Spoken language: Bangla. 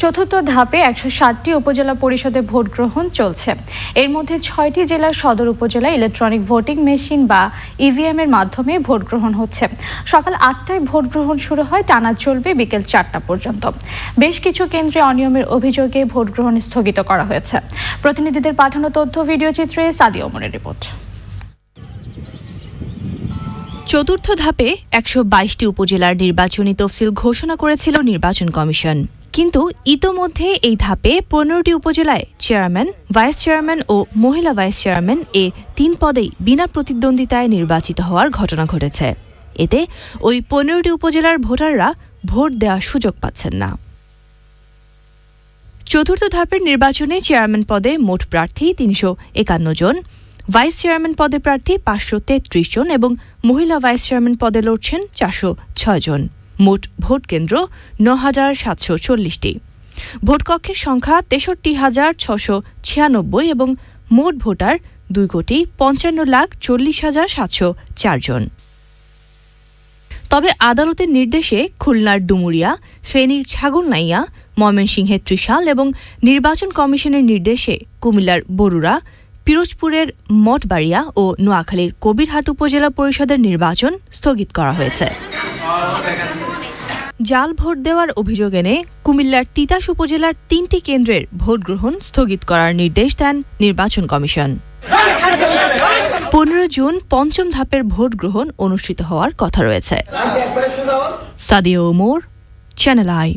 চতুর্থ ধাপে একশো ষাটটি উপজেলা পরিষদে ভোট গ্রহণ চলছে। এর মধ্যে ছয়টি জেলার সদর উপজেলায় ইলেকট্রনিক ভোটিং মেশিন বা ইভিএম এর মাধ্যমে ভোট গ্রহণ হচ্ছে। সকাল আটটায় ভোট গ্রহণ শুরু হয়, টানা চলবে বিকেল চারটা পর্যন্ত। বেশ কিছু কেন্দ্রে অনিয়মের অভিযোগে ভোট গ্রহণ স্থগিত করা হয়েছে। প্রতিনিধিদের পাঠানো তথ্য, ভিডিও চিত্রে সাদি ওমরের রিপোর্ট। চতুর্থ ধাপে একশো বাইশটি উপজেলার নির্বাচনী তফসিল ঘোষণা করেছিল নির্বাচন কমিশন। কিন্তু ইতোমধ্যে এই ধাপে পনেরোটি উপজেলায় চেয়ারম্যান, ভাইস চেয়ারম্যান ও মহিলা ভাইস চেয়ারম্যান এ তিন পদেই বিনা প্রতিদ্বন্দ্বিতায় নির্বাচিত হওয়ার ঘটনা ঘটেছে। এতে ওই পনেরোটি উপজেলার ভোটাররা ভোট দেওয়ার সুযোগ পাচ্ছেন না। চতুর্থ ধাপের নির্বাচনে চেয়ারম্যান পদে মোট প্রার্থী তিনশো একান্ন জন, ভাইস চেয়ারম্যান পদে প্রার্থী পাঁচশো তেত্রিশ জন এবং মহিলা ভাইস চেয়ারম্যান পদে লড়ছেন চারশো ছয় জন। মোট ভোট কেন্দ্র ন হাজার সাতশো চল্লিশটি। ভোটকক্ষের সংখ্যা তেষট্টি হাজার ছশো ছিয়ানব্বই এবং মোট ভোটার দুই কোটি পঞ্চান্ন লাখ চল্লিশ হাজার সাতশো চারজন তবে আদালতের নির্দেশে খুলনার ডুমুরিয়া, ফেনীর ছাগলনাইয়া, ময়মনসিংহের ত্রিশাল এবং নির্বাচন কমিশনের নির্দেশে কুমিল্লার বরুড়া, পিরোজপুরের মঠবাড়িয়া ও নোয়াখালীর কবিরহাট উপজেলা পরিষদের নির্বাচন স্থগিত করা হয়েছে। জাল ভোট দেওয়ার অভিযোগ এনে কুমিল্লার তিতাস উপজেলার তিনটি কেন্দ্রের ভোট গ্রহণ স্থগিত করার নির্দেশ দেন নির্বাচন কমিশন। পনেরো জুন পঞ্চম ধাপের ভোট গ্রহণ অনুষ্ঠিত হওয়ার কথা রয়েছে। Sadio Omar channel I